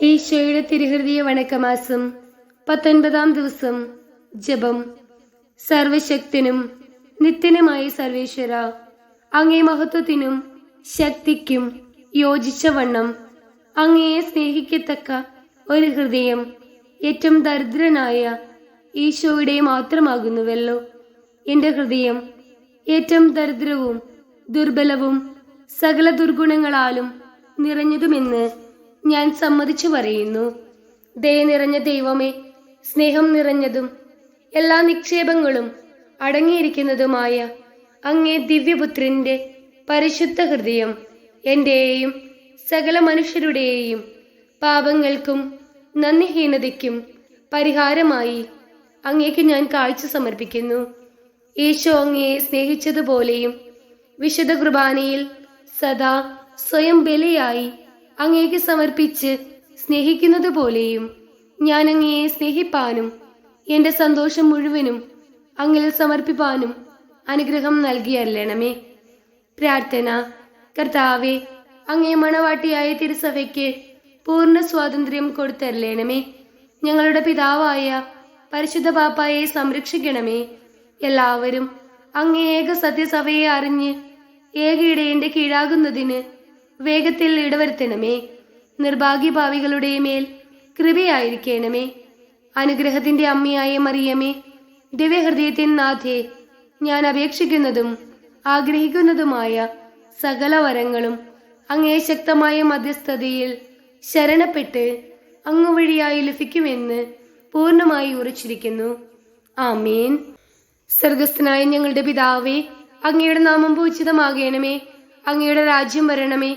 ഈശോയുടെ തിരുഹൃദയ വണക്കമാസം പത്തൊൻപതാം ദിവസം ജപം. സർവശക്തനും നിത്യനുമായ സർവേശ്വര അങ്ങേ മഹത്വത്തിനും ശക്തിക്കും യോജിച്ച വണ്ണം. അങ്ങയെ സ്നേഹിക്കത്തക്ക ഒരു ഹൃദയം ഏറ്റവും ദരിദ്രനായ ഈശോയുടെ മാത്രമാകുന്നുവല്ലോ. എന്റെ ഹൃദയം ഏറ്റവും ദരിദ്രവും ദുർബലവും സകല ദുർഗുണങ്ങളാലും നിറഞ്ഞതുമെന്ന് ഞാൻ സമ്മതിച്ചു പറയുന്നു. ദയ നിറഞ്ഞ ദൈവമേ സ്നേഹം നിറഞ്ഞതും എല്ലാ നിക്ഷേപങ്ങളും അടങ്ങിയിരിക്കുന്നതുമായ അങ്ങേ ദിവ്യപുത്രന്റെ പരിശുദ്ധ ഹൃദയം എന്റെയും സകല മനുഷ്യരുടെയും പാപങ്ങൾക്കും നന്ദിഹീനതയ്ക്കും പരിഹാരമായി അങ്ങേക്ക് ഞാൻ കാഴ്ച സമർപ്പിക്കുന്നു. ഈശോ അങ്ങയെ സ്നേഹിച്ചതുപോലെയും വിശുദ്ധ കുർബാനയിൽ സദാ സ്വയം ബലിയായി അങ്ങേക്ക് സമർപ്പിച്ച് സ്നേഹിക്കുന്നത് പോലെയും ഞാൻ അങ്ങയെ സ്നേഹിപ്പാനും എന്റെ സന്തോഷം മുഴുവനും അങ്ങിൽ സമർപ്പിപ്പാനും അനുഗ്രഹം നൽകിയല്ലണമേ പ്രാർത്ഥന. കർത്താവെ അങ്ങേ മണവാട്ടിയായ തിരുസഭയ്ക്ക് പൂർണ സ്വാതന്ത്ര്യം കൊടുത്തരലേണമേ ഞങ്ങളുടെ പിതാവായ പരിശുദ്ധ പാപ്പായെ സംരക്ഷിക്കണമേ. എല്ലാവരും അങ്ങേ ഏക സത്യസഭയെ അറിഞ്ഞ് ഏക കീഴാകുന്നതിന് വേഗത്തിൽ ഇടവരുത്തണമേ. നിർഭാഗ്യഭാവികളുടെ മേൽ കൃപയായിരിക്കണമേ. അനുഗ്രഹത്തിന്റെ അമ്മയായ മറിയമേ ദിവ്യഹൃദയത്തിൻ നാഥേ ഞാൻ അപേക്ഷിക്കുന്നതും ആഗ്രഹിക്കുന്നതുമായ സകല വരങ്ങളും അങ്ങേ ശക്തമായ മധ്യസ്ഥതയിൽ ശരണപ്പെട്ട് അങ്ങ് വഴിയായി ലഭിക്കുമെന്ന് പൂർണമായി ഉറച്ചിരിക്കുന്നു. ആമേൻ. സ്വർഗസ്ഥനായ ഞങ്ങളുടെ പിതാവേ അങ്ങയുടെ നാമം പൂജിതമാകണമേ അങ്ങയുടെ രാജ്യം വരണമേ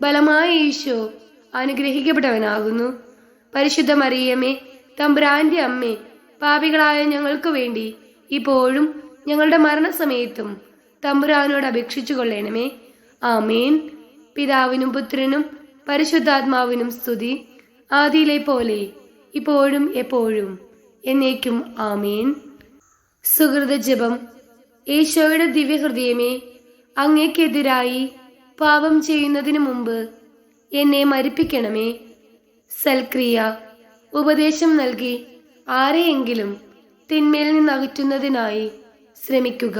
ബലമായ ഈശോ അനുഗ്രഹിക്കപ്പെട്ടവനാകുന്നു. പരിശുദ്ധ മറിയമ്മേ തമ്പുരാന്റെ അമ്മേ പാപികളായ ഞങ്ങൾക്ക് വേണ്ടി ഇപ്പോഴും ഞങ്ങളുടെ മരണസമയത്തും തമ്പുരാനോട് അപേക്ഷിച്ചു കൊള്ളണമേ. ആമേൻ. പിതാവിനും പുത്രനും പരിശുദ്ധാത്മാവിനും സ്തുതി. ആദിയിലെ പോലെ ഇപ്പോഴും എപ്പോഴും എന്നേക്കും ആമേൻ. സുഹൃത ജപം. ഈശോയുടെ ദിവ്യഹൃദയമേ അങ്ങേക്കെതിരായി പാപം ചെയ്യുന്നതിന് മുമ്പ് എന്നെ മരിപ്പിക്കണമേ. സൽക്രിയ ഉപദേശം നൽകി ആരെയെങ്കിലും തിന്മേൽ നിന്ന് അകറ്റുന്നതിനായി ശ്രമിക്കുക.